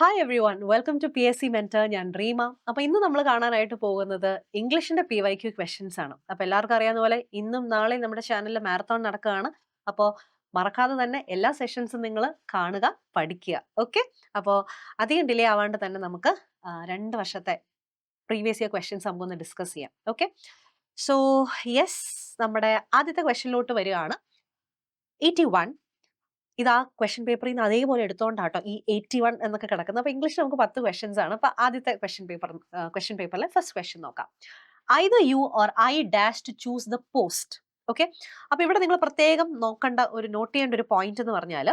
Hi everyone welcome to P S C mentor ഞാൻ റീമ. അപ്പോൾ ഇന്ന് നമ്മൾ കാണാനായിട്ട് പോകുന്നത് ഇംഗ്ലീഷിന്റെ പി വൈ ക്യു ക്വസ്റ്റ്യൻസ് ആണ്. അപ്പോൾ എല്ലാവർക്കും അറിയാവുന്ന പോലെ ഇന്നും നാളെയും നമ്മുടെ ചാനലിൽ മാരത്തോൺ നടക്കുകയാണ്. അപ്പോൾ മറക്കാതെ തന്നെ എല്ലാ സെഷൻസും നിങ്ങൾ കാണുക പഠിക്കുക. ഓക്കെ അപ്പോൾ അധികം ഡിലേ ആവാണ്ട് തന്നെ നമുക്ക് രണ്ട് വർഷത്തെ പ്രീവിയസ് ഇയർ ക്വസ്റ്റ്യൻസ് നമുക്കൊന്ന് ഡിസ്കസ് ചെയ്യാം. ഓക്കെ സോ യെസ് നമ്മുടെ ആദ്യത്തെ ക്വസ്റ്റ്യനിലോട്ട് വരികയാണ്. എയ്റ്റി വൺ ഇത് ആ ക്വസ്റ്റ്യൻ പേപ്പറിൽ നിന്ന് അതേപോലെ എടുത്തോണ്ടാട്ടോ ഈ എയ്റ്റി വൺ എന്നൊക്കെ കിടക്കുന്നത്. അപ്പൊ ഇംഗ്ലീഷ് നമുക്ക് പത്ത് ക്വസ്റ്റ്യൻസ് ആണ്. അപ്പൊ ആദ്യത്തെ ക്വസ്റ്റ്യൻ പേപ്പർ ക്വസ്റ്റ്യൻ പേപ്പറിലെ ഫസ്റ്റ് ക്വസ്റ്റ്യൻ നോക്കാം. Either you or I dash to choose the post okay അപ്പൊ ഇവിടെ നിങ്ങൾ പ്രത്യേകം നോക്കേണ്ട ഒരു നോട്ട് ചെയ്യേണ്ട ഒരു പോയിന്റ് എന്ന് പറഞ്ഞാൽ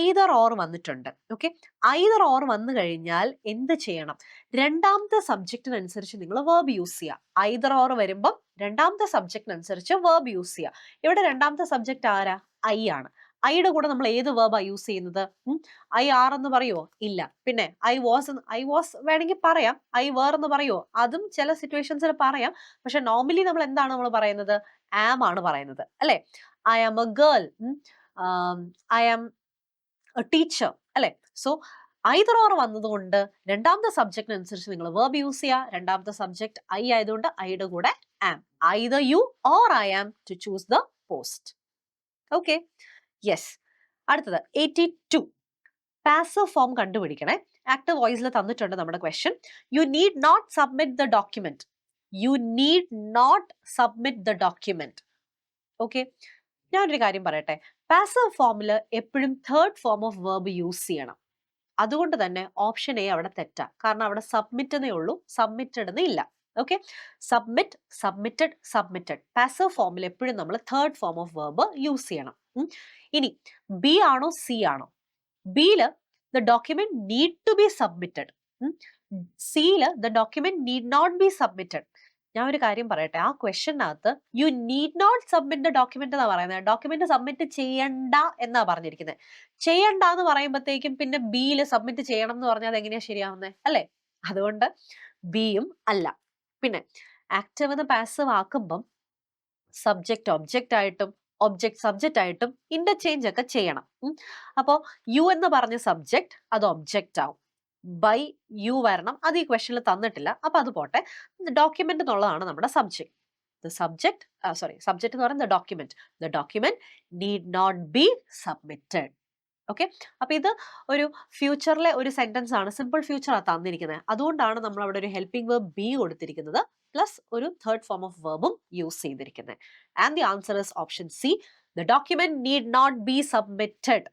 ഐദർ ഓർ വന്നിട്ടുണ്ട്. ഓക്കെ ഐദർ ഓർ വന്നു കഴിഞ്ഞാൽ എന്ത് ചെയ്യണം? രണ്ടാമത്തെ സബ്ജക്റ്റിനനുസരിച്ച് നിങ്ങൾ വേർബ് യൂസ് ചെയ്യുക ഐദർ ഓർ വരുമ്പം രണ്ടാമത്തെ സബ്ജക്റ്റിനനുസരിച്ച് വേർബ് യൂസ് ചെയ്യുക ഇവിടെ രണ്ടാമത്തെ സബ്ജക്റ്റ് ആരാ? ഐ ആണ്. ഐയുടെ കൂടെ നമ്മൾ ഏത് വേർബാ യൂസ് ചെയ്യുന്നത്? ഐ ആർ എന്ന് പറയുമോ ഇല്ല. പിന്നെ ഐ വാസ് ഐ വാസ് വേണമെങ്കിൽ പറയാം. ഐ വേർ എന്ന് പറയുമോ അതും ചില സിറ്റുവേഷൻസിൽ പറയാം. പക്ഷെ നോർമലി നമ്മൾ എന്താണ് നമ്മൾ പറയുന്നത്? ആം ആണ് പറയുന്നത്. അല്ലെ? I am a girl I am a teacher അല്ലെ? സോ ഐദർ ഓർ വന്നതുകൊണ്ട് രണ്ടാമത്തെ സബ്ജക്റ്റിനനുസരിച്ച് നിങ്ങൾ വേർബ് യൂസ് ചെയ്യുക രണ്ടാമത്തെ സബ്ജക്ട് ഐ ആയതുകൊണ്ട് ഐയുടെ കൂടെ am either you or I am to choose the post okay yes അടുത്തത് എയ്റ്റി ടു പാസീവ് ഫോം കണ്ടുപിടിക്കണേ ആക്ടർ വോയിസിൽ തന്നിട്ടുണ്ട് നമ്മുടെ question you need not submit the document you need not submit the document okay ഞാനൊരു കാര്യം പറയട്ടെ. Passive ഫോമിൽ എപ്പോഴും third form of verb use ചെയ്യണം. അതുകൊണ്ട് തന്നെ ഓപ്ഷൻ എ അവിടെ തെറ്റാ. കാരണം അവിടെ സബ്മിറ്റ് എന്നേ ഉള്ളൂ. സബ്മിറ്റഡ് എന്ന് ഇല്ല. Okay submit submitted submitted passive ഫോമിൽ എപ്പോഴും നമ്മൾ third form of verb use ചെയ്യണം. ഇനി ബി ആണോ സി ആണോ? ബിയിൽ the document need to be submitted സിയിൽ the document need not be submitted ഞാൻ ഒരു കാര്യം പറയട്ടെ. ആ ക്വസ്റ്റനകത്ത് you need not submit the document എന്നാ പറയുന്നത് ഡോക്യുമെന്റ് സബ്മിറ്റ് ചെയ്യണ്ട എന്നാ പറഞ്ഞിരിക്കുന്നത് ചെയ്യണ്ട എന്ന് പറയുമ്പോഴത്തേക്കും പിന്നെ ബിയിൽ സബ്മിറ്റ് ചെയ്യണം എന്ന് പറഞ്ഞാൽ അത് എങ്ങനെയാ ശരിയാവുന്നത് അല്ലേ? അതുകൊണ്ട് ബിയും അല്ല. പിന്നെ ആക്റ്റീവ് എന്ന് പാസീവ് ആക്കുമ്പം സബ്ജക്റ്റ് ഒബ്ജക്റ്റ് ആയിട്ടും ഒബ്ജക്റ്റ് സബ്ജക്റ്റ് ആയിട്ടും ഇന്റർചേഞ്ച് ഒക്കെ ചെയ്യണം. അപ്പോൾ യു എന്ന് പറഞ്ഞ സബ്ജക്റ്റ് അത് ഒബ്ജക്റ്റ് ആവും. ബൈ യു വരണം. അത് ഈ ക്വസ്റ്റനിൽ തന്നിട്ടില്ല. അപ്പൊ അത് പോട്ടെ. ഡോക്യുമെന്റ് എന്നുള്ളതാണ് നമ്മുടെ subject the subject sorry subject എന്ന് പറയുന്നത് document the document need not be submitted okay അപ്പൊ ഇത് ഒരു ഫ്യൂച്ചറിലെ ഒരു സെന്റൻസ് ആണ്. സിമ്പിൾ ഫ്യൂച്ചർ ആ തന്നിരിക്കുന്നത് അതുകൊണ്ടാണ് നമ്മൾ അവിടെ ഒരു ഹെൽപ്പിംഗ് വേർബ് ബി കൊടുത്തിരിക്കുന്നത് പ്ലസ് ഒരു തേർഡ് ഫോം ഓഫ് വെർബും യൂസ് ചെയ്തിരിക്കുന്നത് and the answer is option C the document need not be submitted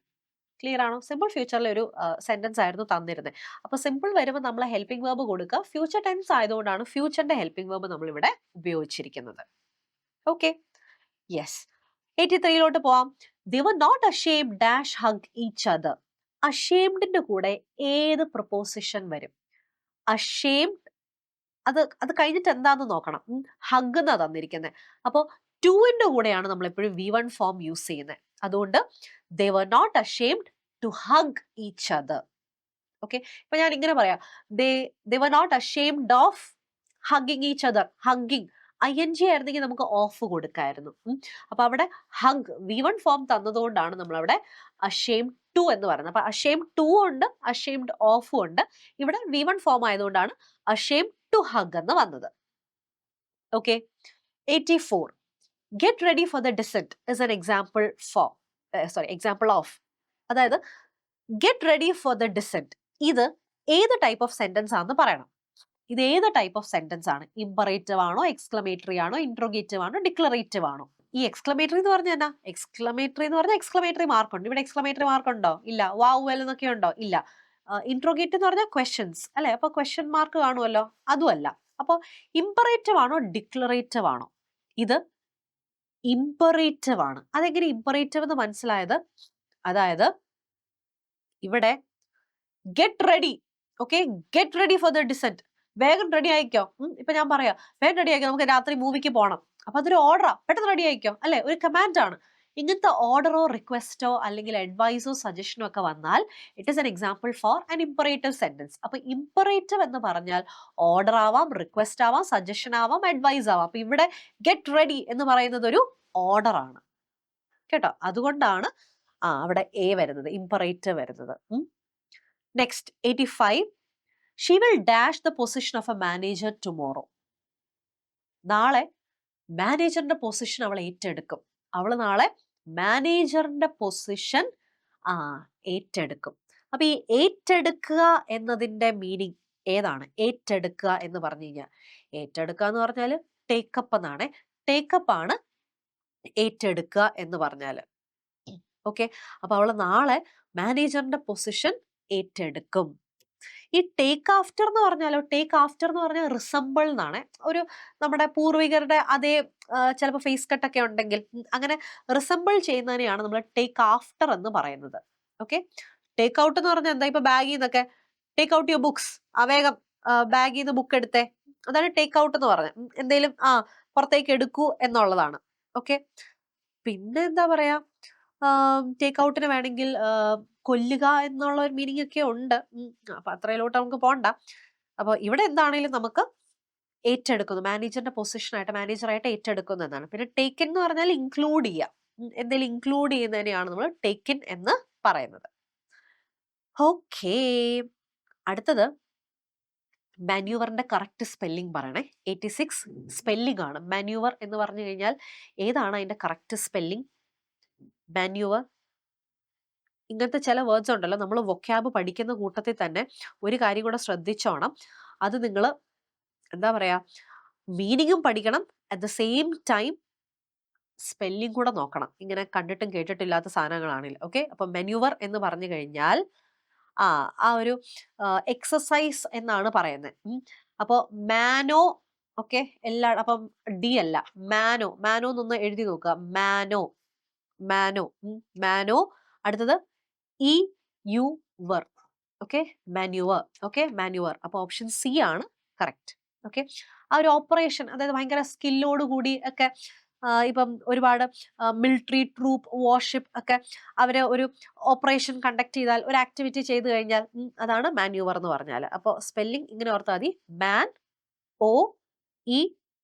clear ആണോ? സിമ്പിൾ ഫ്യൂച്ചറിലെ ഒരു സെന്റൻസ് ആയിരുന്നു തന്നിരുന്നത് അപ്പോൾ സിമ്പിൾ വരുമ്പോൾ നമ്മൾ ഹെൽപ്പിംഗ് വേർബ് കൊടുക്കുക. ഫ്യൂച്ചർ ടെൻസ് ആയതുകൊണ്ടാണ് ഫ്യൂച്ചറിന്റെ ഹെൽപ്പിംഗ് വേർബ് നമ്മൾ ഇവിടെ ഉപയോഗിച്ചിരിക്കുന്നത്. ഓക്കെ യെസ് എയ്റ്റി ത്രീയിലോട്ട് പോവാം. They were not ashamed dash hug each other അഷേംഡിന്റെ കൂടെ ഏത് പ്രപ്പോസിഷൻ വരും? അഷേംഡ് അത് അത് കഴിഞ്ഞിട്ട് എന്താന്ന് നോക്കണം? ഹഗ് എന്നാ തന്നിരിക്കുന്നത് അപ്പോൾ ടുവിന്റെ കൂടെയാണ് നമ്മൾ എപ്പോഴും വി വൺ ഫോം യൂസ് ചെയ്യുന്നത് അതുകൊണ്ട് they were not ashamed to hug each other okay ഇപ്പൊ ഞാൻ ഇങ്ങനെ പറയാം. They they were not ashamed of hugging each other hugging I N G ആയിരുന്നെങ്കിൽ നമുക്ക് ഓഫ് കൊടുക്കായിരുന്നു. അപ്പൊ അവിടെ ഹങ് വി വൺ ഫോം തന്നതുകൊണ്ടാണ് നമ്മൾ അവിടെ അഷേം ടു എന്ന് പറയുന്നത്. അപ്പൊ അഷേം ടു ഉണ്ട് അഷേംഡ് ഓഫും ഉണ്ട്. ഇവിടെ വി വൺ ഫോം ആയതുകൊണ്ടാണ് അഷേം ടു ഹഗ് എന്ന് വന്നത്. Okay eighty four get ready for the descent is an example for sorry example of അതായത് get ready for the descent ഇത് ഏത് ടൈപ്പ് ഓഫ് സെന്റൻസ് ആണെന്ന് പറയണം. ഇത് ഏത് ടൈപ്പ് ഓഫ് സെന്റൻസ് ആണ്? ഇമ്പറേറ്റീവ് ആണോ എക്സ്ക്ലമേറ്ററി ആണോ ഇൻട്രോഗേറ്റീവ് ആണോ ഡിക്ലറേറ്റീവ് ആണോ? ഈ എക്സ്ക്ലമേറ്ററി എന്ന് പറഞ്ഞാൽ എന്നാ എക്സ്ക്ലമേറ്ററി എന്ന് പറഞ്ഞാൽ എക്സ്ക്ലമേറ്ററി മാർക്ക് ഉണ്ട്. ഇവിടെ എക്സ്ക്ലമേറ്ററി മാർക്ക് ഉണ്ടോ? ഇല്ല. വാവ് വെൽ എന്നൊക്കെ ഉണ്ടോ? ഇല്ല. ഇൻട്രോഗേറ്റീവ് എന്ന് പറഞ്ഞാൽ ക്വസ്റ്റ്യൻസ് അല്ലെ? അപ്പൊ ക്വസ്റ്റ്യൻ മാർക്ക് കാണുമല്ലോ അതുമല്ല അപ്പോൾ ഇമ്പറേറ്റീവ് ആണോ ഡിക്ലറേറ്റീവ് ആണോ? ഇത് ഇമ്പറേറ്റീവ് ആണ്. അതെങ്ങനെ ഇമ്പറേറ്റീവ് എന്ന് മനസ്സിലായത്? അതായത് ഇവിടെ get ready okay get ready for the descent വേഗം റെഡി ആയിക്കോ. ഇപ്പൊ ഞാൻ പറയാം. വേഗം റെഡി ആയിക്കോ. നമുക്ക് രാത്രി മൂവിക്ക് പോകണം അപ്പൊ അതൊരു ഓർഡറാ പെട്ടെന്ന് റെഡി ആയിക്കോ. അല്ലെ? ഒരു കമാൻഡ് ആണ്. ഇങ്ങനത്തെ ഓർഡറോ റിക്വസ്റ്റോ അല്ലെങ്കിൽ അഡ്വൈസോ സജഷനോ ഒക്കെ വന്നാൽ it is an example for an imperative sentence അപ്പൊ ഇമ്പറേറ്റീവ് എന്ന് പറഞ്ഞാൽ ഓർഡർ ആവാം റിക്വസ്റ്റ് ആവാം സജഷൻ ആവാം അഡ്വൈസ് ആവാം. അപ്പൊ ഇവിടെ ഗെറ്റ് റെഡി എന്ന് പറയുന്നത് ഒരു ഓർഡർ ആണ്. കേട്ടോ? അതുകൊണ്ടാണ് ആ അവിടെ എ വരുന്നത് ഇമ്പറേറ്റീവ് വരുന്നത്. Next eighty five she will dash the position of a manager tomorrow നാളെ മാനേജറിന്റെ പൊസിഷൻ അവൾ ഏറ്റെടുക്കും. അവൾ നാളെ മാനേജറിന്റെ പൊസിഷൻ ആ ഏറ്റെടുക്കും. അപ്പൊ ഈ ഏറ്റെടുക്കുക എന്നതിന്റെ മീനിങ് ഏതാണ്? ഏറ്റെടുക്കുക എന്ന് പറഞ്ഞു കഴിഞ്ഞാൽ ഏറ്റെടുക്കുക എന്ന് പറഞ്ഞാൽ ടേക്കപ്പ് എന്നാണ്. ടേക്കപ്പ് ആണ് ഏറ്റെടുക്കുക എന്ന് പറഞ്ഞാൽ. ഓക്കെ അപ്പൊ അവൾ നാളെ മാനേജറിന്റെ പൊസിഷൻ ഏറ്റെടുക്കും. ഈ ടേക്ക് ആഫ്റ്റർ എന്ന് പറഞ്ഞാലോ ടേക്ക് ആഫ്റ്റർ എന്ന് പറഞ്ഞാൽ റിസംബിൾ എന്നാണ്. ഒരു നമ്മുടെ പൂർവികരുടെ അതേ ചിലപ്പോൾ ഫേസ് കട്ടൊക്കെ ഉണ്ടെങ്കിൽ അങ്ങനെ റിസംബിൾ ചെയ്യുന്നതിനെയാണ് നമ്മൾ ടേക്ക് ആഫ്റ്റർ എന്ന് പറയുന്നത്. ഓക്കെ ടേക്ക് ഔട്ട് എന്ന് പറഞ്ഞാൽ എന്താ ഇപ്പൊ ബാഗിൽ നിന്നൊക്കെ? ടേക്ക് ഔട്ട് യുവർ ബുക്സ് അവേഗം വേഗം ബാഗിൽ നിന്ന് ബുക്ക് എടുത്തേ. അതാണ് ടേക്ക് ഔട്ട് എന്ന് പറഞ്ഞത്. എന്തെങ്കിലും ആ പുറത്തേക്ക് എടുക്കൂ എന്നുള്ളതാണ്. ഓക്കെ പിന്നെ എന്താ പറയാ? ടേക്ക് ഔട്ടിന് വേണമെങ്കിൽ കൊല്ലുക എന്നുള്ള ഒരു മീനിങ് ഒക്കെ ഉണ്ട്. അപ്പൊ അത്രയിലോട്ട് നമുക്ക് പോണ്ട. അപ്പൊ ഇവിടെ എന്താണെങ്കിലും നമുക്ക് ഏറ്റെടുക്കുന്നു. മാനേജറിന്റെ പൊസിഷനായിട്ട് മാനേജറായിട്ട് ഏറ്റെടുക്കുന്നു എന്നാണ്. പിന്നെ ടേക്കൻ എന്ന് പറഞ്ഞാൽ ഇൻക്ലൂഡ് ചെയ്യുക എന്തെങ്കിലും ഇൻക്ലൂഡ് ചെയ്യുന്നതിനെയാണ് നമ്മൾ ടേക്കൻ എന്ന് പറയുന്നത്. ഓക്കേ അടുത്തത് മാന്യൂവറിന്റെ കറക്റ്റ് സ്പെല്ലിംഗ് പറയണേ. എയ്റ്റി സിക്സ് സ്പെല്ലിംഗ് ആണ്. മാന്യൂവർ എന്ന് പറഞ്ഞു കഴിഞ്ഞാൽ ഏതാണ് അതിന്റെ കറക്റ്റ് സ്പെല്ലിംഗ് മാന്യൂവർ ഇങ്ങനത്തെ ചില വേർഡ്സ് ഉണ്ടല്ലോ നമ്മൾ വൊക്കാബ് പഠിക്കുന്ന കൂട്ടത്തിൽ തന്നെ ഒരു കാര്യം കൂടെ ശ്രദ്ധിച്ചോണം. അത് നിങ്ങൾ എന്താ പറയാ മീനിങ്ങും പഠിക്കണം at the same time spelling കൂടെ നോക്കണം. ഇങ്ങനെ കണ്ടിട്ടും കേട്ടിട്ടില്ലാത്ത സാധനങ്ങളാണെങ്കിൽ ഓക്കെ അപ്പൊ മെന്യൂവർ എന്ന് പറഞ്ഞു കഴിഞ്ഞാൽ ആ ആ ഒരു എക്സസൈസ് എന്നാണ് പറയുന്നത്. അപ്പോൾ മാനോ ഓക്കെ എല്ലാ അപ്പം ഡി അല്ല മാനോ മാനോ എന്നൊന്ന് എഴുതി നോക്കുക. മാനോ മാനോ മാനോ അടുത്തത് ഇ യു വർ. ഓക്കെ? Manoeuvre okay? മാന്യുവർ അപ്പോൾ ഓപ്ഷൻ സി ആണ് കറക്റ്റ്. ഓക്കെ? ആ ഒരു ഓപ്പറേഷൻ അതായത് ഭയങ്കര സ്കില്ലോട് കൂടി ഒക്കെ ഇപ്പം ഒരുപാട് മിലിറ്ററി ട്രൂപ്പ് വാർഷിപ്പ് ഒക്കെ അവരെ ഒരു ഓപ്പറേഷൻ കണ്ടക്ട് ചെയ്താൽ ഒരു ആക്ടിവിറ്റി ചെയ്തു കഴിഞ്ഞാൽ അതാണ് മാന്യൂവർ എന്ന് പറഞ്ഞാൽ. അപ്പോൾ സ്പെല്ലിംഗ് ഇങ്ങനെ ഓർത്താൽ മതി. മാൻ ഒ ഇ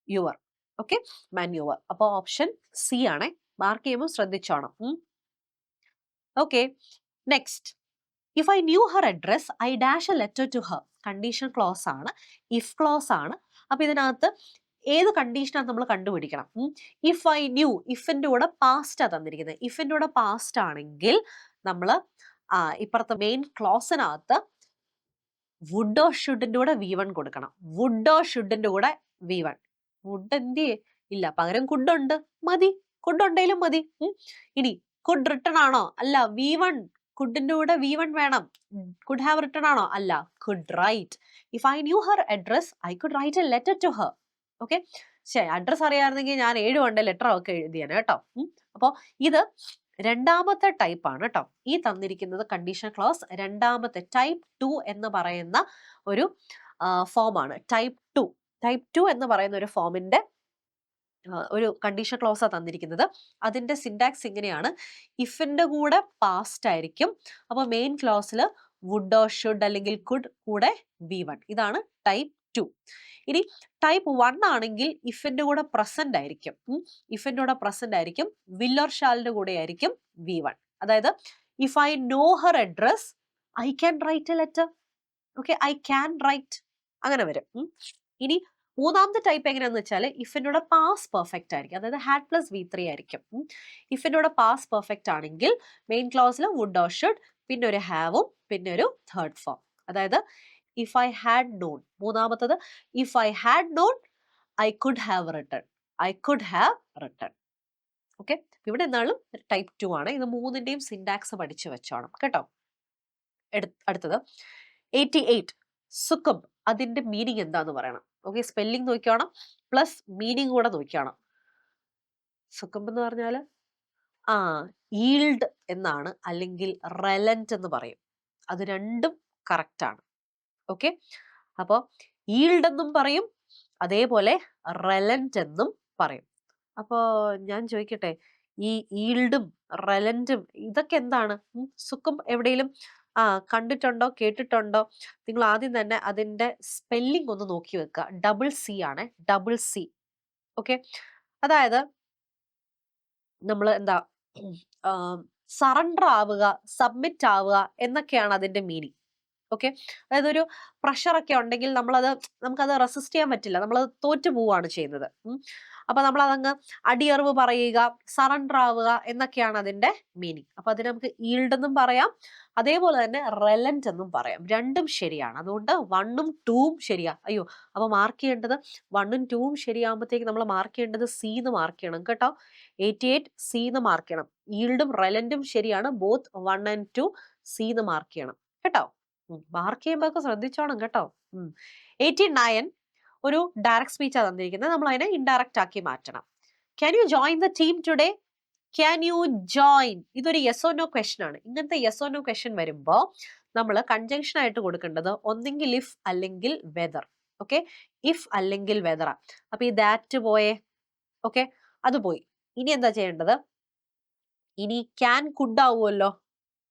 യുവർ. ഓക്കെ? മാന്യൂവർ അപ്പോൾ ഓപ്ഷൻ സി ആണേ. മാർക്ക് ചെയ്യുമ്പോൾ ശ്രദ്ധിച്ചോണം. Okay? Next if I knew her address I dash a letter to her condition clause ആണ്. ഇഫ് ക്ലോസ് ആണ്. അപ്പൊ ഇതിനകത്ത് ഏത് കണ്ടീഷനാണ് നമ്മൾ കണ്ടുപിടിക്കണം? ഇഫ് ഐ ന്യൂ ഇഫിന്റെ കൂടെ പാസ്റ്റാ തന്നിരിക്കുന്നത്. ഇഫിന്റെ കൂടെ പാസ്റ്റ് ആണെങ്കിൽ നമ്മൾ ഇപ്പുറത്തെ മെയിൻ ക്ലോസിനകത്ത് വുഡ് ഓ ഷുഡിന്റെ കൂടെ വി വൺ കൊടുക്കണം. വുഡ് ഓ ഷുഡിന്റെ കൂടെ വി വൺ വുഡ് എന്ത് ഇല്ല പകരം കുഡുണ്ട് മതി. കുഡുണ്ടെങ്കിലും മതി. ഇനി കുഡ് റിട്ടൺ ആണോ? അല്ല വി വൺ കുഡിന്റെ കൂടെ വി വൺ വേണം. കുഡ് ഹാവ് റിട്ടൺ ആണോ? അല്ല. Could write. If I knew her address I could write a letter to her okay ശരി അഡ്രസ് അറിയാമായിരുന്നെങ്കിൽ ഞാൻ ഏഴ് കൊണ്ട് ലെറ്റർ ഒക്കെ എഴുതിയാണ് കേട്ടോ. അപ്പോൾ ഇത് രണ്ടാമത്തെ ടൈപ്പ് ആണ് കേട്ടോ. ഈ തന്നിരിക്കുന്നത് കണ്ടീഷൻ ക്ലോസ് രണ്ടാമത്തെ ടൈപ്പ് ടു എന്ന് പറയുന്ന ഒരു ഫോമാണ് ടൈപ്പ് ടു ടൈപ്പ് ടു എന്ന് പറയുന്ന ഒരു ഫോമിന്റെ ഒരു കണ്ടീഷൻ ക്ലോസ് ആണ് തന്നിരിക്കുന്നത്. അതിന്റെ സിൻഡാക്സ് ഇങ്ങനെയാണ്. ഇഫിന്റെ കൂടെ പാസ്റ്റ് ആയിരിക്കും. അപ്പോൾ മെയിൻ ക്ലോസിൽ വുഡ് ഓർ ഷുഡ് അല്ലെങ്കിൽ കുഡ് കൂടെ വി വൺ ഇതാണ് ടൈപ്പ് ടു ഇനി ടൈപ്പ് വൺ ആണെങ്കിൽ ഇഫിന്റെ കൂടെ പ്രസന്റ് ആയിരിക്കും. ഇഫിന്റെ കൂടെ പ്രസന്റ് ആയിരിക്കും. വില്ലർ ഷാലിന്റെ കൂടെ ആയിരിക്കും വി വൺ അതായത് if I know her address I can write a letter okay I can write അങ്ങനെ വരും. ഇനി മൂന്നാമത്തെ ടൈപ്പ് എങ്ങനെയാന്ന് വെച്ചാൽ ഇഫിനോട് പാസ് പെർഫെക്റ്റ് ആയിരിക്കും. അതായത് ഹാഡ് പ്ലസ് വി ത്രീ ആയിരിക്കും. ഇഫിനോട് പാസ് പെർഫെക്റ്റ് ആണെങ്കിൽ മെയിൻ ക്ലോസിൽ വുഡ് ഓർ ഷുഡ് പിന്നെ ഒരു ഹാവും പിന്നെ ഒരു തേർഡ് ഫോം അതായത് ഇഫ് ഐ ഹാഡ് നോൺ മൂന്നാമത്തത് if I had known I could have written I could have written okay ഇവിടെ എന്നാലും ടൈപ്പ് ടു ആണ്. ഇത് മൂന്നിന്റെയും സിൻഡാക്സ് പഠിച്ചു വെച്ചോണം. കേട്ടോ? അടുത്തത്. എയ്റ്റി എയ്റ്റ് സുഖം. അതിന്റെ മീനിങ് എന്താന്ന് പറയണം. ഓക്കെ സ്പെല്ലിംഗ് നോക്കിയോണം പ്ലസ് മീനിങ് കൂടെ നോക്കിയാണ് സുഖം എന്ന് പറഞ്ഞാൽ ആ ഈൽഡ് എന്നാണ് അല്ലെങ്കിൽ റെലന്റ് എന്ന് പറയും. അത് രണ്ടും കറക്റ്റ് ആണ്. ഓക്കെ? അപ്പോൾ ഈൽഡ് എന്നും പറയും അതേപോലെ റെലന്റ് എന്നും പറയും. അപ്പോൾ ഞാൻ ചോദിക്കട്ടെ ഈ ഈൽഡും റെലന്റും ഇതൊക്കെ എന്താണ്? സുഖം എവിടെയെങ്കിലും ആ കണ്ടിട്ടുണ്ടോ കേട്ടിട്ടുണ്ടോ? നിങ്ങൾ ആദ്യം തന്നെ അതിന്റെ സ്പെല്ലിംഗ് ഒന്ന് നോക്കി വെക്കുക. ഡബിൾ സി ആണ്. ഡബിൾ സി ഓക്കെ അതായത് നമ്മൾ എന്താ സറണ്ടർ ആവുക സബ്മിറ്റ് ആവുക എന്നൊക്കെയാണ് അതിന്റെ മീനിങ് ഓക്കെ? അതായത് ഒരു പ്രഷറൊക്കെ ഉണ്ടെങ്കിൽ നമ്മളത് നമുക്കത് റെസിസ്റ്റ് ചെയ്യാൻ പറ്റില്ല. നമ്മൾ തോറ്റു പോവുകയാണ് ചെയ്യുന്നത്. അപ്പൊ നമ്മൾ അതങ്ങ് അടിയറിവ് പറയുക സറണ്ടർ ആവുക എന്നൊക്കെയാണ് അതിന്റെ മീനിങ്. അപ്പൊ അതിന് നമുക്ക് ഈൽഡ് എന്നും പറയാം. അതേപോലെ തന്നെ റെലന്റ് എന്നും പറയാം. രണ്ടും ശരിയാണ്. അതുകൊണ്ട് വണ്ണും ടൂവും ശരിയാ. അയ്യോ അപ്പൊ മാർക്ക് ചെയ്യേണ്ടത് വണ്ണും ടൂവും ശരിയാകുമ്പോഴത്തേക്ക് നമ്മൾ മാർക്ക് ചെയ്യേണ്ടത് സി എന്ന് മാർക്ക് ചെയ്യണം കേട്ടോ. എയ്റ്റി എയ്റ്റ് സി എന്ന് മാർക്ക് ചെയ്യണം ഈൽഡും റെലന്റും ശരിയാണ്. Both one and two C എന്ന് മാർക്ക് ചെയ്യണം. കേട്ടോ? മാർക്ക് ചെയ്യുമ്പോൾ ശ്രദ്ധിച്ചോണം കേട്ടോ. എയ്റ്റി നയൻ ഒരു ഡയറക്റ്റ് ആണ് തന്നിരിക്കുന്നത്. നമ്മൾ അതിനെ ഇൻഡയറക്റ്റ് ആക്കി മാറ്റണം. Can you join the team today can you join ഇതൊരു യെസ് നോ ക്വസ്റ്റൻ ആണ്. ഇങ്ങനത്തെ യെസ് നോ ക്വസ്റ്റൻ വരുമ്പോൾ നമ്മൾ കൺജങ്ഷൻ ആയിട്ട് കൊടുക്കേണ്ടത് ഒന്നെങ്കിൽ ഇഫ് അല്ലെങ്കിൽ വെദർ ഓക്കെ ഇഫ് അല്ലെങ്കിൽ വെദർ അപ്പൊ ഈ ദാറ്റ് പോയേ. ഓക്കെ അത് പോയി. ഇനി എന്താ ചെയ്യേണ്ടത്? ഇനി ക്യാൻ കുഡ് ആവുമല്ലോ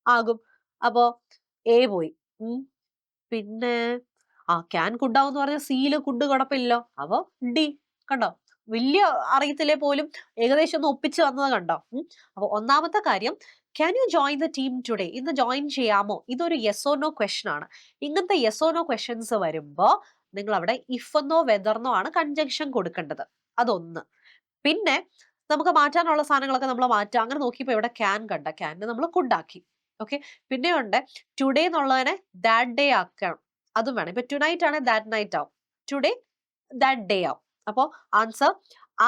ആകും. അപ്പോ എ പോയി. പിന്നെ ആ ക്യാൻ കുഡാവ് എന്ന് പറഞ്ഞ സീൽ കുഡ് കുഴപ്പമില്ലല്ലോ അപ്പൊ ഡി കണ്ടോ? വലിയ അറിയത്തില്ലേ പോലും? ഏകദേശം ഒന്ന് ഒപ്പിച്ച് വന്നത് കണ്ടോ? അപ്പൊ ഒന്നാമത്തെ കാര്യം can you join the team today ഇന്ന് ജോയിൻ ചെയ്യാമോ? ഇതൊരു യെസോ നോ ക്വസ്റ്റൻ ആണ്. ഇങ്ങനത്തെ യെസോ നോ ക്വസ്റ്റൻസ് വരുമ്പോ നിങ്ങൾ അവിടെ ഇഫ് എന്നോ വെദർന്നോ ആണ് കൺജങ്ഷൻ കൊടുക്കേണ്ടത്. അതൊന്ന്. പിന്നെ നമുക്ക് മാറ്റാനുള്ള സാധനങ്ങളൊക്കെ നമ്മൾ മാറ്റാം. അങ്ങനെ നോക്കിയപ്പോൾ ഇവിടെ ക്യാൻ കണ്ട. ക്യാനിനെ നമ്മൾ കുഡാക്കി ഓക്കെ? പിന്നെ ഉണ്ട് ടുഡേ എന്നുള്ളതിനെ ദാറ്റ് ഡേ ആക്കണം അതും വേണം. ഇപ്പൊ ടുനൈറ്റ് ആണ് ദാറ്റ് നൈറ്റ് ആവും. ടുഡേ ദാറ്റ് ഡേ ആവും. അപ്പോൾ answer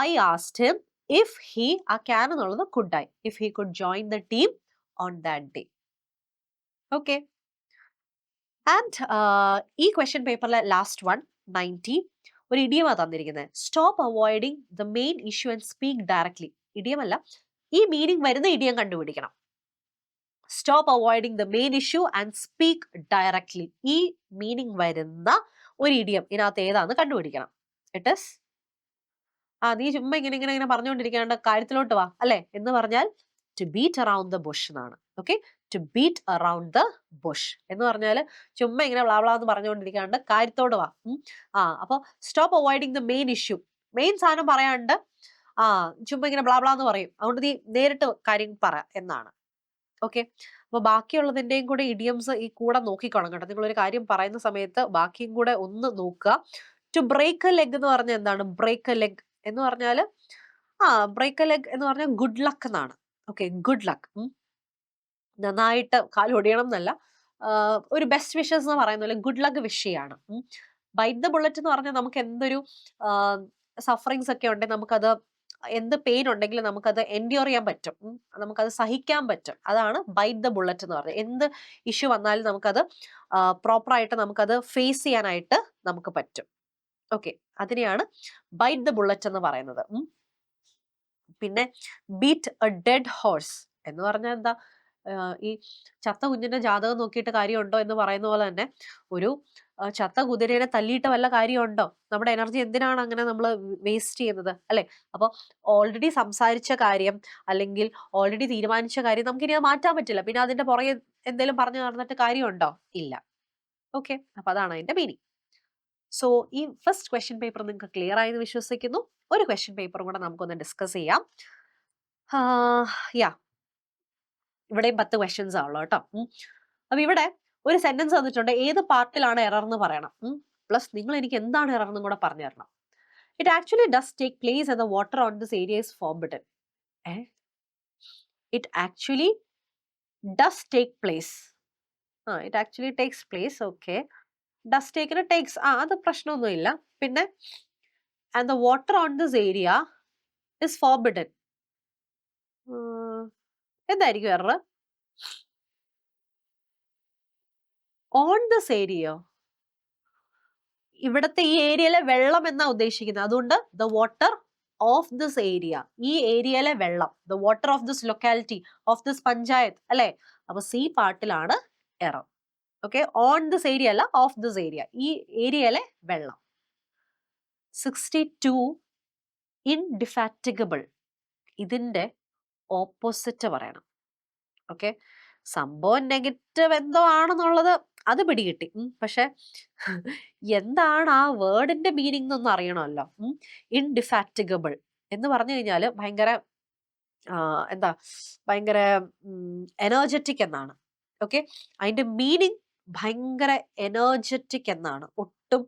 I asked him if he ആ ക്യാൻ എന്നുള്ളത് കുഡ് ആയി. If he could join the team on that day okay? And ഈ ക്വസ്റ്റ്യൻ പേപ്പറിലെ ലാസ്റ്റ് വൺ നയന്റി ഒരു ഇടിയമാണ് തന്നിരിക്കുന്നത് stop avoiding the main issue and speak directly ഇടിയമല്ല ഈ meaning വരുന്ന ഇടിയം കണ്ടുപിടിക്കണം. Stop avoiding the main issue and speak directly ഈ meaning വരുന്ന ഒരു ഇഡിയം ഇതിനകത്ത് ഏതാന്ന് കണ്ടുപിടിക്കണം. ഇറ്റ് ഇസ് ആ നീ ചുമ്മാ ഇങ്ങനെ ഇങ്ങനെ ഇങ്ങനെ പറഞ്ഞുകൊണ്ടിരിക്കാണ്ട് കാര്യത്തിലോട്ട് വാ. അല്ലെ? എന്ന് പറഞ്ഞാൽ to beat around the bush എന്നാണ്. Okay to beat around the bush എന്ന് പറഞ്ഞാൽ ചുമ്മാ ഇങ്ങനെ ബ്ലാബ്ലാ എന്ന് പറഞ്ഞുകൊണ്ടിരിക്കാണ്ട് കാര്യത്തോട് വാ. ആ അപ്പോൾ stop avoiding the main issue main സാധനം പറയാണ്ട് ആ ചുമ്മാ ഇങ്ങനെ ബ്ലാബ്ലാ എന്ന് പറയും. അതുകൊണ്ട് നീ നേരിട്ട് കാര്യം പറ എന്നാണ്. ഓക്കെ. അപ്പൊ ബാക്കിയുള്ളതിന്റെയും കൂടെ ഇഡിയംസ് ഈ കൂടെ നോക്കിക്കോണം കേട്ടോ. നിങ്ങൾ ഒരു കാര്യം പറയുന്ന സമയത്ത് ബാക്കിയും കൂടെ ഒന്ന് നോക്കുക. ടു ബ്രേക്ക് എ ലെഗ് എന്ന് പറഞ്ഞാൽ എന്താണ്? ബ്രേക്ക് എ ലെഗ് എന്ന് പറഞ്ഞാൽ ആ ബ്രേക്ക് എ ലെഗ് എന്ന് പറഞ്ഞാൽ ഗുഡ് ലക്ക് എന്നാണ്. ഓക്കെ ഗുഡ് ലക്ക് നന്നായിട്ട് കാലൊടിയണം എന്നല്ല. ഒരു ബെസ്റ്റ് വിഷസ് എന്ന് പറയുന്ന പോലെ ഗുഡ് ലക്ക് വിഷയാണ് ബൈറ്റ് ദ ബുള്ളറ്റ് എന്ന് പറഞ്ഞാൽ നമുക്ക് എന്തൊരു സഫറിങ്സ് ഒക്കെ ഉണ്ടെങ്കിൽ നമുക്കത് എന്ത് പെയിൻ ഉണ്ടെങ്കിലും നമുക്കത് എൻഡ്യൂർ ചെയ്യാൻ പറ്റും. നമുക്കത് സഹിക്കാൻ പറ്റും. അതാണ് ബൈറ്റ് ദ ബുള്ളറ്റ് എന്ന് പറയുന്നത്. എന്ത് ഇഷ്യൂ വന്നാലും നമുക്കത് പ്രോപ്പറായിട്ട് നമുക്കത് ഫേസ് ചെയ്യാനായിട്ട് നമുക്ക് പറ്റും. ഓക്കെ അതിനെയാണ് ബൈറ്റ് ദ ബുള്ളറ്റ് എന്ന് പറയുന്നത്. പിന്നെ ബീറ്റ് എ ഡെഡ് ഹോഴ്സ് എന്ന് പറഞ്ഞാൽ എന്താ? ഈ ചത്ത കുഞ്ഞിന്റെ ജാതകം നോക്കിയിട്ട് കാര്യമുണ്ടോ എന്ന് പറയുന്ന പോലെ തന്നെ ഒരു ചത്ത കുതിരയെ തല്ലിയിട്ട് വല്ല കാര്യമുണ്ടോ? നമ്മുടെ എനർജി എന്തിനാണ് അങ്ങനെ നമ്മൾ വേസ്റ്റ് ചെയ്യുന്നത്? അല്ലെ? അപ്പോൾ ഓൾറെഡി സംസാരിച്ച കാര്യം അല്ലെങ്കിൽ ഓൾറെഡി തീരുമാനിച്ച കാര്യം നമുക്കിനി അത് മാറ്റാൻ പറ്റില്ല. പിന്നെ അതിന്റെ പുറകെ എന്തെങ്കിലും പറഞ്ഞു നടന്നിട്ട് കാര്യമുണ്ടോ? ഇല്ല. ഓക്കെ. അപ്പൊ അതാണ് അതിന്റെ മീനിങ്. സോ ഈ ഫസ്റ്റ് ക്വസ്റ്റ്യൻ പേപ്പർ നിങ്ങൾക്ക് ക്ലിയർ ആയെന്ന് വിശ്വസിക്കുന്നു. ഒരു ക്വസ്റ്റ്യൻ പേപ്പർ കൂടെ നമുക്കൊന്ന് ഡിസ്കസ് ചെയ്യാം. യാ. ഇവിടെയും പത്ത് ക്വസ്റ്റ്യൻസ് ആണല്ലോ കേട്ടോ. അപ്പൊ ഇവിടെ ഒരു സെന്റൻസ് തന്നിട്ടുണ്ട് ഏത് പാർട്ടിലാണ് എറർ എന്ന് പറയണം. പ്ലസ് നിങ്ങൾ എനിക്ക് എന്താണ് എറർ എന്നും കൂടെ പറഞ്ഞു തരണം. It actually does take place എന്ന water on this area is forbidden it actually does take place ആ it actually takes place okay does ടേക്കിന് takes ആ അത് പ്രശ്നമൊന്നുമില്ല പിന്നെ and the water on this area is forbidden എന്തായിരിക്കും error on this area ഇവിടത്തെ ഈ ഏരിയയിലെ വെള്ളം എന്നാ ഉദ്ദേശിക്കുന്നത്? അതുകൊണ്ട് the water of this area ഈ ഏരിയയിലെ വെള്ളം the water of this locality of this panchayat അല്ലെ? അപ്പൊ C പാർട്ടിലാണ് error okay on this area അല്ല ഓഫ് ദിസ് ഏരിയ ഈ ഏരിയയിലെ വെള്ളം. സിക്സ്റ്റി ടു ഇൻഡിഫാറ്റിഗബിൾ ഇതിന്റെ ഓപ്പോസിറ്റ് പറയണം. ഓക്കെ സംഭവം നെഗറ്റീവ് എന്തോ ആണെന്നുള്ളത് അത് പിടികിട്ടി. പക്ഷെ എന്താണ് ആ വേർഡിന്റെ മീനിങ് എന്നൊന്നും അറിയണമല്ലോ. ഇൻഡിഫാറ്റിഗബിൾ എന്ന് പറഞ്ഞു കഴിഞ്ഞാൽ ഭയങ്കര എന്താ ഭയങ്കര എനർജറ്റിക് എന്നാണ്. ഓക്കെ? അതിന്റെ മീനിങ് ഭയങ്കര എനർജറ്റിക് എന്നാണ്. ഒട്ടും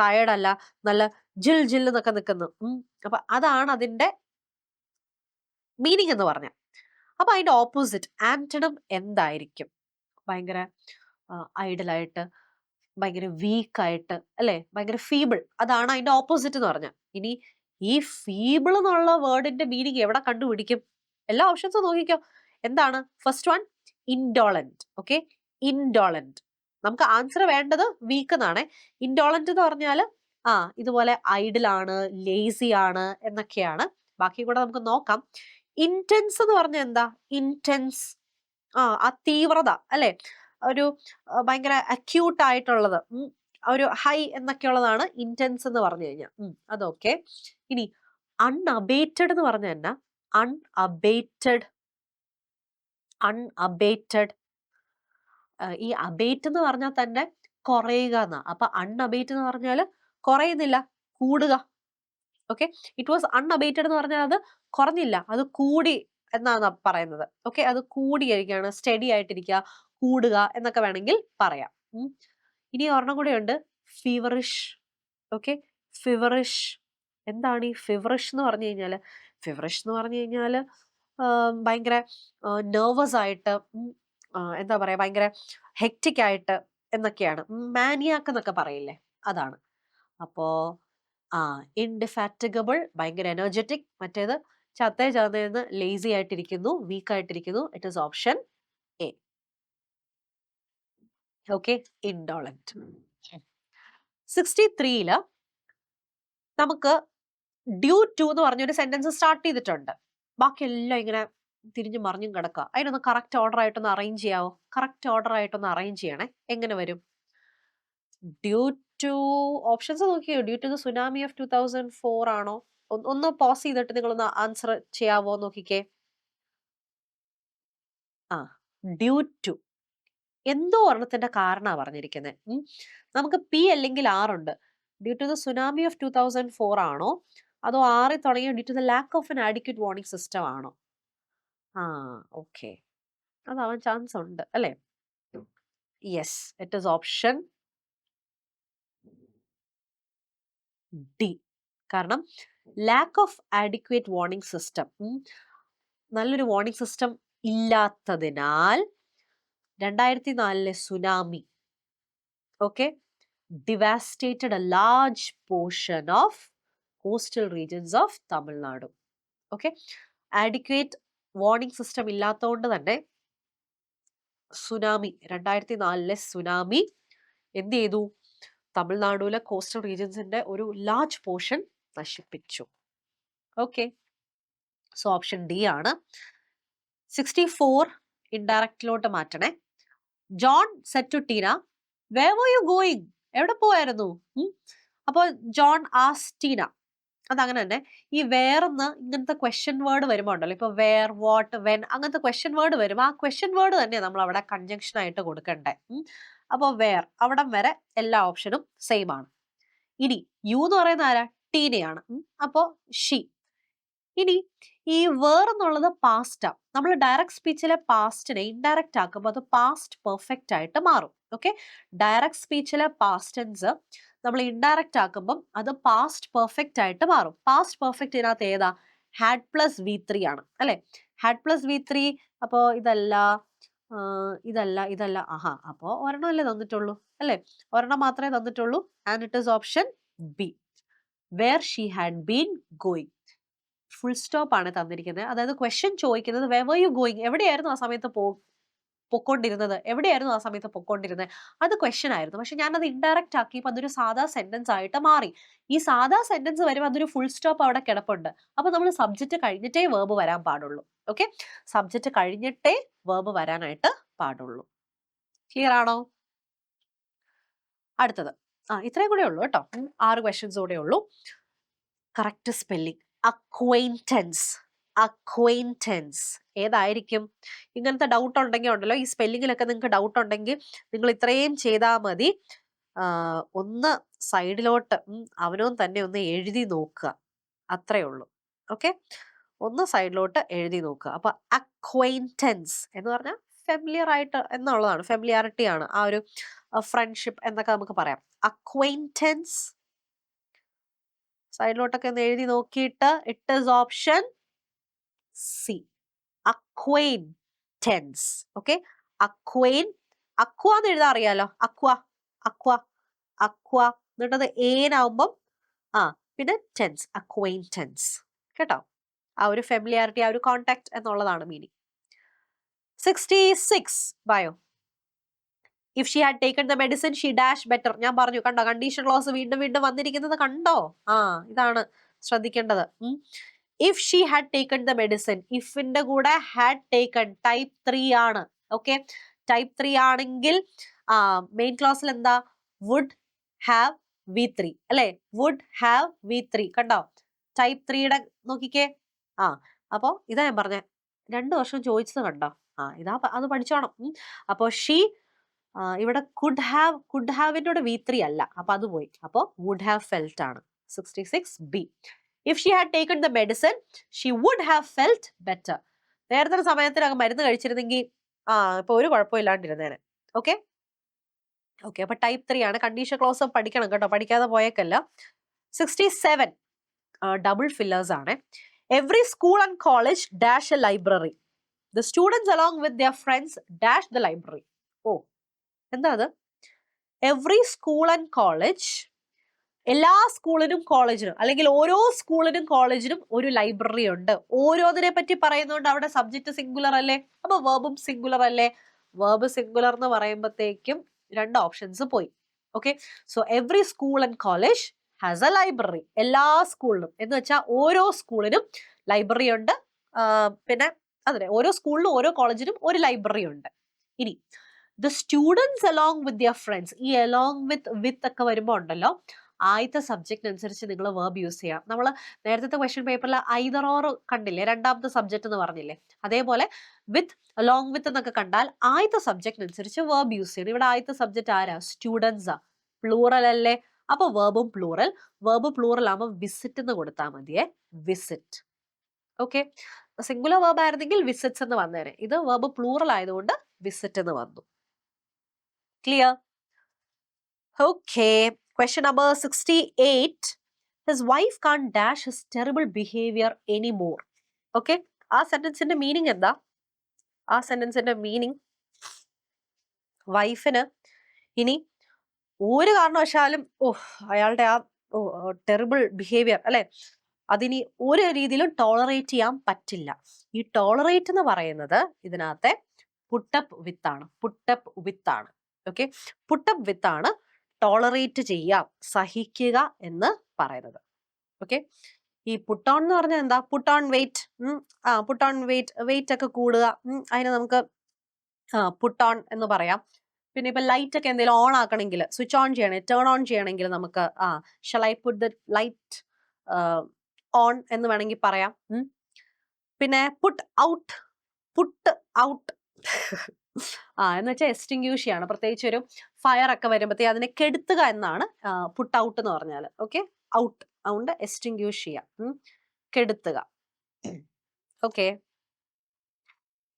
ടയർഡ് അല്ല നല്ല ജിൽ ജിൽ എന്നൊക്കെ നിൽക്കുന്നു. അപ്പൊ അതാണ് അതിന്റെ മീനിങ് എന്ന് പറഞ്ഞ. അപ്പൊ അതിന്റെ ഓപ്പോസിറ്റ് ആന്റണം എന്തായിരിക്കും? ഭയങ്കര ഐഡലായിട്ട് ഭയങ്കര വീക്കായിട്ട് അല്ലേ? ഭയങ്കര ഫീബിൾ അതാണ് അതിന്റെ ഓപ്പോസിറ്റ് എന്ന് പറഞ്ഞാൽ ഇനി ഈ ഫീബിൾ എന്നുള്ള വേർഡിന്റെ മീനിങ് എവിടെ കണ്ടുപിടിക്കും? എല്ലാ ഓപ്ഷൻസും നോക്കിക്കോ. എന്താണ്? First one indolent okay indolent നമുക്ക് ആൻസർ വേണ്ടത് വീക്ക് എന്നാണ്. ഇൻഡോളന്റ് എന്ന് പറഞ്ഞാൽ ആ ഇതുപോലെ ഐഡിലാണ് ലേസി ആണ് എന്നൊക്കെയാണ്. ബാക്കി കൂടെ നമുക്ക് നോക്കാം. ഇന്റൻസ് എന്ന് പറഞ്ഞാൽ എന്താ? ഇന്റൻസ് ആ ആ തീവ്രത അല്ലെ? ഒരു ഭയങ്കര അക്യൂട്ട് ആയിട്ടുള്ളത്. ഒരു ഹൈ എന്നൊക്കെയുള്ളതാണ് ഇന്റൻസ് എന്ന് പറഞ്ഞു കഴിഞ്ഞാൽ അതൊക്കെ ഇനി അൺഅബേറ്റഡ് എന്ന് പറഞ്ഞ തന്നെ അൺഅബേറ്റഡ് അൺഅബേറ്റഡ് ഈ അബേറ്റ് എന്ന് പറഞ്ഞാൽ തന്നെ കുറയുക എന്നാ. അപ്പൊ അൺഅബേറ്റ് എന്ന് പറഞ്ഞാൽ കുറയുന്നില്ല കൂടുക. ഓക്കെ ഇറ്റ് വാസ് അൺഅബേറ്റഡ് എന്ന് പറഞ്ഞാൽ അത് കുറഞ്ഞില്ല അത് കൂടി എന്നാണ് പറയുന്നത്. ഓക്കെ അത് കൂടിയിരിക്കുകയാണ് സ്റ്റഡി ആയിട്ടിരിക്കുക. കൂടുക എന്നൊക്കെ വേണമെങ്കിൽ പറയാം. ഇനി ഒരെണ്ണം കൂടെ ഉണ്ട്. ഫീവറിഷ് ഓക്കെ ഫിവറിഷ് എന്താണ് ഈ ഫിവറിഷ് എന്ന് പറഞ്ഞു കഴിഞ്ഞാൽ ഫിവറിഷ് എന്ന് പറഞ്ഞു കഴിഞ്ഞാൽ ഭയങ്കര നെർവസ് ആയിട്ട് എന്താ പറയാ ഭയങ്കര ഹെക്റ്റിക് ആയിട്ട് എന്നൊക്കെയാണ്. മാനിയാക്ക് എന്നൊക്കെ പറയില്ലേ? അതാണ്. അപ്പോ ആ ഇൻഡിഫാറ്റബിൾ ഭയങ്കര എനർജറ്റിക് മറ്റേത് ചത്തേ ചതന്ന് ലേസി ആയിട്ടിരിക്കുന്നു weak ആയിട്ടിരിക്കുന്നു. It is option A okay indolent sixty ത്രീയിൽ നമുക്ക് ഡ്യൂ ടു എന്ന് പറഞ്ഞൊരു സെന്റൻസ് സ്റ്റാർട്ട് ചെയ്തിട്ടുണ്ട്. ബാക്കിയെല്ലാം ഇങ്ങനെ തിരിഞ്ഞു മറിഞ്ഞും കിടക്കുക അതിനൊന്ന് കറക്റ്റ് ഓർഡർ ആയിട്ടൊന്ന് അറേഞ്ച് ചെയ്യാവോ? കറക്റ്റ് ഓർഡർ ആയിട്ടൊന്ന് അറേഞ്ച് ചെയ്യണേ. എങ്ങനെ വരും? ഡ്യൂ ടു ഓപ്ഷൻസ് നോക്കിയോ? Due to tsunami of two thousand four ആണോ? ഒന്ന് പോസ് ചെയ്തിട്ട് നിങ്ങളൊന്ന് ആൻസർ ചെയ്യാവോ നോക്കിക്കേ. ആ ഡ്യൂ ടു. എന്തോ ഒരെണ്ണത്തിന്റെ കാരണമാണ് പറഞ്ഞിരിക്കുന്നത് നമുക്ക് പി അല്ലെങ്കിൽ ആർ ഉണ്ട്. Due to the tsunami of two thousand four ആണോ? അതോ ആറിൽ തുടങ്ങിയ? Due to the lack of an adequate warning system ആണോ? ആ ഓക്കെ. അതാവാൻ ചാൻസ് ഉണ്ട് അല്ലേ? Yes it is option D. കാരണം lack of adequate warning system നല്ലൊരു വാർണിംഗ് സിസ്റ്റം ഇല്ലാത്തതിനാൽ രണ്ടായിരത്തി നാലിലെ tsunami okay devastated a large portion of coastal regions of Tamil Nadu okay adequate warning system ഇല്ലാത്തതുകൊണ്ട് തന്നെ സുനാമി രണ്ടായിരത്തി നാലിലെ സുനാമി എന്ത് ചെയ്തു തമിഴ്നാടുവിലെ കോസ്റ്റൽ റീജൻസിന്റെ ഒരു ലാർജ് പോർഷൻ നശിപ്പിച്ചു. ഓക്കെ സോ ഓപ്ഷൻ ഡി ആണ്. സിക്സ്റ്റി ഫോർ ഇൻഡയറക്റ്റിലോട്ട് മാറ്റണേ. John said to Tina where are you going എവിടെ പോയായിരുന്നു? അപ്പോൾ ജോൺ ആസ് ടീന അതങ്ങനെ തന്നെ ഈ വേറെന്ന് ഇങ്ങനത്തെ ക്വസ്റ്റ്യൻ വേർഡ് വരുമ്പോൾ ഉണ്ടല്ലോ ഇപ്പൊ വേർ വാട്ട് വെൻ അങ്ങനത്തെ ക്വസ്റ്റ്യൻ വേർഡ് വരും ആ ക്വസ്റ്റ്യൻ വേർഡ് തന്നെ നമ്മൾ അവിടെ കൺജങ്ഷൻ ആയിട്ട് കൊടുക്കണ്ടേ അപ്പോൾ വേർ അവിടെ വരെ എല്ലാ ഓപ്ഷനും സെയിം ആണ്. ഇനി യു എന്ന് പറയുന്ന ആരാ? ടീനയാണ് അപ്പോ ഷീ ഇനി ഈ വേർ എന്നുള്ളത് ആണ് നമ്മൾ ഡയറക്റ്റ് സ്പീച്ചിലെ പാസ്റ്റിനെ ഇൻഡയറക്റ്റ് ആക്കുമ്പോൾ അത് പാസ്റ്റ് പെർഫെക്റ്റ് ആയിട്ട് മാറും. ഓക്കെ ഡയറക്റ്റ് സ്പീച്ചിലെ പാസ്റ്റൻസ് നമ്മൾ ഇൻഡയറക്റ്റ് ആക്കുമ്പം അത് പാസ്റ്റ് പെർഫെക്റ്റ് ആയിട്ട് മാറും. പാസ്റ്റ് പെർഫെക്റ്റ് ഇതിനകത്ത് ഏതാ? ഹാഡ് പ്ലസ് വി ത്രീ ആണ്. അല്ലെ? ഹാഡ് പ്ലസ് വി ത്രീ അപ്പോൾ ഇതല്ല ഇതല്ല ഇതല്ല. ആഹാ അപ്പോൾ ഒരെണ്ണം അല്ലേ തന്നിട്ടുള്ളൂ? അല്ലേ? ഒരെണ്ണം മാത്രമേ തന്നിട്ടുള്ളൂ. And it is option B where she had been going full stop ആണ് തന്നിരിക്കുന്നത് അതായത് ക്വസ്റ്റ്യൻ ചോദിക്കുന്നത് വെവർ യു ഗോയിങ് എവിടെയായിരുന്നു ആ സമയത്ത് പോ പൊക്കോണ്ടിരുന്നത്? എവിടെയായിരുന്നു ആ സമയത്ത് പൊക്കോണ്ടിരുന്നത് അത് ക്വസ്റ്റ്യൻ ആയിരുന്നു. പക്ഷെ ഞാനത് ഇൻഡയറക്റ്റ് ആക്കിയപ്പോൾ അതൊരു സാധാ സെന്റൻസ് ആയിട്ട് മാറി. ഈ സാധാ സെന്റൻസ് വരുമ്പോൾ അതൊരു ഫുൾ സ്റ്റോപ്പ് അവിടെ കിടപ്പുണ്ട്. അപ്പൊ നമ്മൾ സബ്ജക്റ്റ് കഴിഞ്ഞിട്ടേ വേർബ് വരാൻ പാടുള്ളൂ. ഓക്കെ സബ്ജക്റ്റ് കഴിഞ്ഞിട്ടേ വേർബ് വരാനായിട്ട് പാടുള്ളൂ. ക്ലിയർ ആണോ? അടുത്തത്. ആ ഇത്രയും കൂടെ ഉള്ളൂ കേട്ടോ. ആറ് ക്വസ്റ്റ്യൻസ് കൂടെ ഉള്ളൂ. കറക്റ്റ് സ്പെല്ലിംഗ് അക്വൈന്റൻസ് അക്വൈന്റൻസ് ഏതായിരിക്കും? ഇങ്ങനത്തെ ഡൗട്ട് ഉണ്ടെങ്കിൽ ഉണ്ടല്ലോ. ഈ സ്പെല്ലിങ്ങിലൊക്കെ നിങ്ങൾക്ക് ഡൗട്ട് ഉണ്ടെങ്കിൽ നിങ്ങൾ ഇത്രയും ചെയ്താൽ മതി. ഒന്ന് സൈഡിലോട്ട് അവനോ തന്നെ ഒന്ന് എഴുതി നോക്കുക. അത്രേ ഉള്ളൂ. ഓക്കെ? ഒന്ന് സൈഡിലോട്ട് എഴുതി നോക്കുക. അപ്പൊ അക്വൈന്റൻസ് എന്ന് പറഞ്ഞാൽ ഫെമിലിയർ ആയിട്ട് എന്നുള്ളതാണ്. ഫെമിലിയാരിറ്റി ആണ്. ആ ഒരു ഫ്രണ്ട്ഷിപ്പ് എന്നൊക്കെ നമുക്ക് പറയാം. അക്വൈന്റൻസ് സൈഡിലോട്ടൊക്കെ ഒന്ന് എഴുതി നോക്കിയിട്ട് it is option C acquaintance okay അക്വൈൻ അക്വ എന്ന് എഴുതാൻ അറിയാലോ? അക്വ അക്വ അക്വ എന്നിട്ടത് ഏനാവുമ്പം ആ പിന്നെ ടെൻസ് അക്വൈന്റൻസ് കേട്ടോ? ആ ഒരു ഫെമിലിയാരിറ്റി ആ ഒരു കോണ്ടാക്ട് എന്നുള്ളതാണ് meaning sixty six B if she had taken the medicine she dash better ഞാൻ പറഞ്ഞു കണ്ടോ? കണ്ടീഷൻ ലോസ് വീണ്ടും വീണ്ടും വന്നിരിക്കുന്നത് കണ്ടോ? ആ ഇതാണ് ശ്രദ്ധിക്കേണ്ടത്. If she had taken the medicine ഇഫിന്റെ കൂടെ ഹാഡ് ടേക്കൺ ടൈപ്പ് ത്രീ ആണ്. ഓക്കെ ടൈപ്പ് ത്രീ ആണെങ്കിൽ മെയിൻ ക്ലാസ്സിൽ എന്താ? വുഡ് ഹാവ് വി ത്രീ അല്ലെ? വുഡ് ഹാവ് വി ത്രീ കണ്ടോ? ടൈപ്പ് ത്രീയുടെ നോക്കിക്കേ. ആ അപ്പോ ഇതാ ഞാൻ പറഞ്ഞ. രണ്ടു വർഷം ചോദിച്ചത് കണ്ടോ? ആ ഇതാ അത് പഠിച്ചോണം. അപ്പോ ഷീ ഇവിടെ കുഡ് ഹാവ് കുഡ് ഹാവിന്റെ കൂടെ വി ത്രീ അല്ല. അപ്പൊ അത് പോയി. അപ്പോൾ വുഡ് ഹാവ് ഫെൽറ്റ് ആണ്. Sixty six B if she had taken the medicine she would have felt better നേരത്തെ സമയത്തിനകം മരുന്ന് കഴിച്ചിരുന്നെങ്കിൽ ആ ഇപ്പൊ ഒരു കുഴപ്പമില്ലാണ്ടിരുന്നേനെ. ഓക്കെ ഓക്കെ അപ്പൊ ടൈപ്പ് ത്രീ ആണ്. കണ്ടീഷൻ ക്ലോസ് പഠിക്കണം കേട്ടോ. പഠിക്കാതെ പോയേക്കല്ല. സിക്സ്റ്റി സെവൻ ഡബിൾ ഫില്ലേഴ്സ് ആണ്. Every school and college dash a library the students along with their friends dash the library എന്താ അത് എവറി സ്കൂൾ ആൻഡ് കോളേജ് എല്ലാ സ്കൂളിനും കോളേജിനും അല്ലെങ്കിൽ ഓരോ സ്കൂളിനും കോളേജിനും ഒരു ലൈബ്രറി ഉണ്ട്. ഓരോന്നിനെ പറ്റി പറയുന്നതുകൊണ്ട് അവിടെ സബ്ജക്ട് സിംഗുലർ അല്ലേ? അപ്പൊ വേർബും സിംഗുലർ അല്ലേ? വേർബ് സിംഗുലർ എന്ന് പറയുമ്പോഴത്തേക്കും രണ്ട് ഓപ്ഷൻസ് പോയി. Okay so every school and college has a library എല്ലാ സ്കൂളിലും എന്ന് വെച്ചാൽ ഓരോ സ്കൂളിനും ലൈബ്രറി ഉണ്ട്. പിന്നെ അതെ ഓരോ സ്കൂളിലും ഓരോ കോളേജിനും ഒരു ലൈബ്രറി ഉണ്ട്. ഇനി the students along with their friends ഈ അലോങ് വിത്ത് വിത്ത് ഒക്കെ വരുമ്പോൾ ഉണ്ടല്ലോ ആദ്യത്തെ സബ്ജക്റ്റ് അനുസരിച്ച് നിങ്ങൾ വേർബ് യൂസ് ചെയ്യാം. നമ്മൾ നേരത്തെ ക്വസ്റ്റ്യൻ പേപ്പറിൽ ഐദർ ഓർ കണ്ടില്ലേ രണ്ടാമത്തെ സബ്ജക്റ്റ് എന്ന് പറഞ്ഞില്ലേ? അതേപോലെ വിത്ത് അലോങ് വിത്ത് എന്നൊക്കെ കണ്ടാൽ ആദ്യത്തെ സബ്ജക്റ്റ് അനുസരിച്ച് വേർബ് യൂസ് ചെയ്യണം. ഇവിടെ ആദ്യത്തെ സബ്ജക്റ്റ് ആരാ? സ്റ്റുഡൻസാ പ്ലൂറൽ അല്ലേ? അപ്പൊ വേർബും പ്ലൂറൽ വേർബ് പ്ലൂറൽ ആകുമ്പോൾ വിസിറ്റ് എന്ന് കൊടുത്താൽ മതിയേ. വിസിറ്റ് ഓക്കെ സിംഗുലർ വേർബ് ആയിരുന്നെങ്കിൽ വിസിറ്റ്സ് എന്ന് വന്നേനെ. ഇത് വേർബ് പ്ലൂറൽ ആയതുകൊണ്ട് വിസിറ്റ് എന്ന് വന്നു. Clear Okay, question number sixty eight his wife dash terrible behaviour any more okay ആ സെന്റൻസിന്റെ മീനിങ് എന്താ? ആ സെന്റൻസിന്റെ മീനിങ് വൈഫിന് ഇനി ഒരു കാരണവശാലും ഓ അയാളുടെ ആ ടെറിബിൾ ബിഹേവിയർ അല്ലെ? അതിനി ഒരു രീതിയിലും ടോളറേറ്റ് ചെയ്യാൻ പറ്റില്ല. ഈ ടോളറേറ്റ് എന്ന് പറയുന്നത് ഇതിനകത്തെ പുട്ടപ്പ് വിത്താണ് പുട്ടപ്പ് വിത്താണ് ഓക്കെ? പുട്ടപ്പ് ആണ് ടോളറേറ്റ് ചെയ്യാം സഹിക്കുക എന്ന് പറയുന്നത്. ഓക്കെ? ഈ പുട്ടോൺ എന്ന് പറഞ്ഞാൽ എന്താ? Put on weight. ആ പുട്ടോൺ വെയിറ്റ് വെയിറ്റ് ഒക്കെ കൂടുക. അതിന് നമുക്ക് പുട്ടോൺ എന്ന് പറയാം. പിന്നെ ഇപ്പൊ ലൈറ്റ് ഒക്കെ എന്തെങ്കിലും ഓൺ ആക്കണമെങ്കിൽ സ്വിച്ച് ഓൺ ചെയ്യണേ ടേൺ ഓൺ ചെയ്യണമെങ്കിൽ നമുക്ക് ആ shall I put the light on എന്ന് വേണമെങ്കിൽ പറയാം. പിന്നെ പുട്ട് ഔട്ട് പുട്ട് ഔട്ട് ആ എന്ന് വെച്ചാൽ എസ്റ്റിങ്യൂഷ് ആണ് പ്രത്യേകിച്ച് ഒരു ഫയർ ഒക്കെ വരുമ്പോഴത്തേ അതിനെ കെടുത്തുക എന്നാണ് പുട്ട് ഔട്ട് എന്ന് പറഞ്ഞാൽ ഓക്കെ ഔട്ട് അതുകൊണ്ട് എസ്റ്റിങ്യൂഷ് ചെയ്യാം. കെടുത്തുക. ഓക്കെ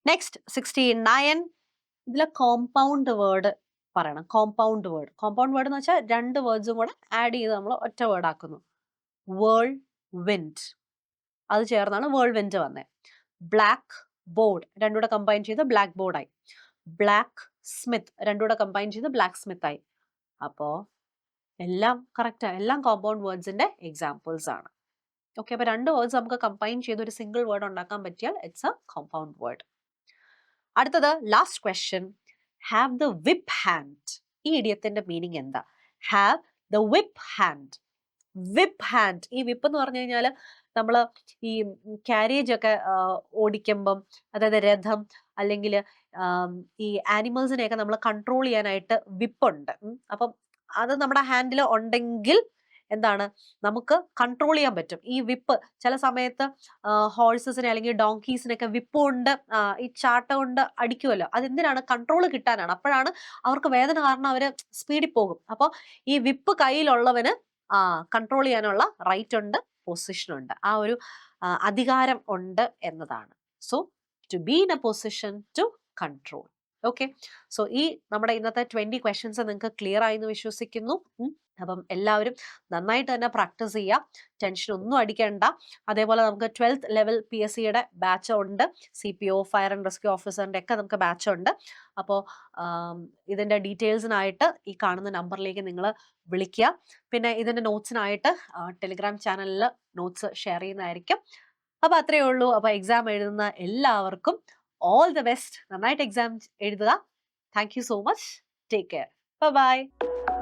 നെക്സ്റ്റ് സിക്സ്റ്റി നയൻ ഇതിലെ കോമ്പൗണ്ട് വേർഡ് പറയണം. കോമ്പൗണ്ട് വേർഡ് കോമ്പൗണ്ട് വേർഡ് എന്ന് വെച്ചാൽ രണ്ട് വേർഡ്സും കൂടെ ആഡ് ചെയ്ത് നമ്മൾ ഒറ്റ വേർഡ് ആക്കുന്നു. വേൾ വിൻഡ് അത് ചേർന്നാണ് വേൾ വിൻഡ് വന്നത് ബ്ലാക്ക് ബോർഡ് രണ്ടുകൂടെ കമ്പൈൻ ചെയ്ത് ബ്ലാക്ക് ബോർഡായി ബ്ലാക്ക് സ്മിത്ത് രണ്ടുകൂടെ കമ്പൈൻ ചെയ്ത് ബ്ലാക്ക് സ്മിത്ത് ആയി. അപ്പോൾ എല്ലാം കറക്റ്റ് എല്ലാം കോമ്പൗണ്ട് വേർഡ്സിന്റെ എക്സാമ്പിൾസ് ആണ്. ഓക്കെ അപ്പൊ രണ്ട് വേർഡ്സ് നമുക്ക് കമ്പൈൻ ചെയ്ത് ഒരു സിംഗിൾ വേർഡ് ഉണ്ടാക്കാൻ പറ്റിയാൽ ഇറ്റ്സ് എ കോമ്പൗണ്ട് വേർഡ് അടുത്തത് last question have the whip hand ഈ ഇഡിയത്തിന്റെ മീനിങ് എന്താ? Have the whip hand whip hand ഈ വിപ്പ് എന്ന് പറഞ്ഞു കഴിഞ്ഞാൽ നമ്മൾ ഈ കാരേജ് ഒക്കെ ഓടിക്കുമ്പം അതായത് രഥം അല്ലെങ്കിൽ ഈ ആനിമൽസിനെയൊക്കെ നമ്മൾ കൺട്രോൾ ചെയ്യാനായിട്ട് വിപ്പുണ്ട് അപ്പം അത് നമ്മുടെ ഹാൻഡിൽ ഉണ്ടെങ്കിൽ എന്താണ്? നമുക്ക് കൺട്രോൾ ചെയ്യാൻ പറ്റും. ഈ വിപ്പ് ചില സമയത്ത് ഹോഴ്സസിനെ അല്ലെങ്കിൽ ഡോങ്കീസിനൊക്കെ വിപ്പ് കൊണ്ട് ഈ ചാട്ട കൊണ്ട് അടിക്കുമല്ലോ അതെന്തിനാണ്? കൺട്രോൾ കിട്ടാനാണ്. അപ്പോഴാണ് അവർക്ക് വേദന കാരണം അവർ സ്പീഡിൽ പോകും. അപ്പോൾ ഈ വിപ്പ് കയ്യിലുള്ളവന് കൺട്രോൾ ചെയ്യാനുള്ള റൈറ്റ് ഉണ്ട്. പൊസിഷൻ ഉണ്ട്. ആ ഒരു അധികാരം ഉണ്ട് എന്നതാണ്. So to be in a position to control okay so ഈ നമ്മുടെ ഇന്നത്തെ ട്വന്റി ക്വസ്റ്റ്യൻസ് നിങ്ങൾക്ക് ക്ലിയർ ആയി എന്ന് വിശ്വസിക്കുന്നു. അപ്പം എല്ലാവരും നന്നായിട്ട് തന്നെ പ്രാക്ടീസ് ചെയ്യുക ടെൻഷൻ ഒന്നും അടിക്കേണ്ട. അതേപോലെ നമുക്ക് ട്വൽത്ത് ലെവൽ പി എസ് സിയുടെ ബാച്ച് ഉണ്ട്. C P O fire and rescue ഓഫീസറിന്റെ ഒക്കെ നമുക്ക് ബാച്ച് ഉണ്ട്. അപ്പോൾ ഇതിന്റെ ഡീറ്റെയിൽസിനായിട്ട് ഈ കാണുന്ന നമ്പറിലേക്ക് നിങ്ങൾ വിളിക്കുക പിന്നെ ഇതിന്റെ നോട്ട്സിനായിട്ട് ടെലിഗ്രാം ചാനലിൽ നോട്ട്സ് ഷെയർ ചെയ്യുന്നതായിരിക്കും. അപ്പോൾ അത്രയേ ഉള്ളൂ. അപ്പോൾ എക്സാം എഴുതുന്ന എല്ലാവർക്കും ഓൾ ദ ബെസ്റ്റ് നന്നായിട്ട് എക്സാം എഴുതുക. Thank so much take care bye bye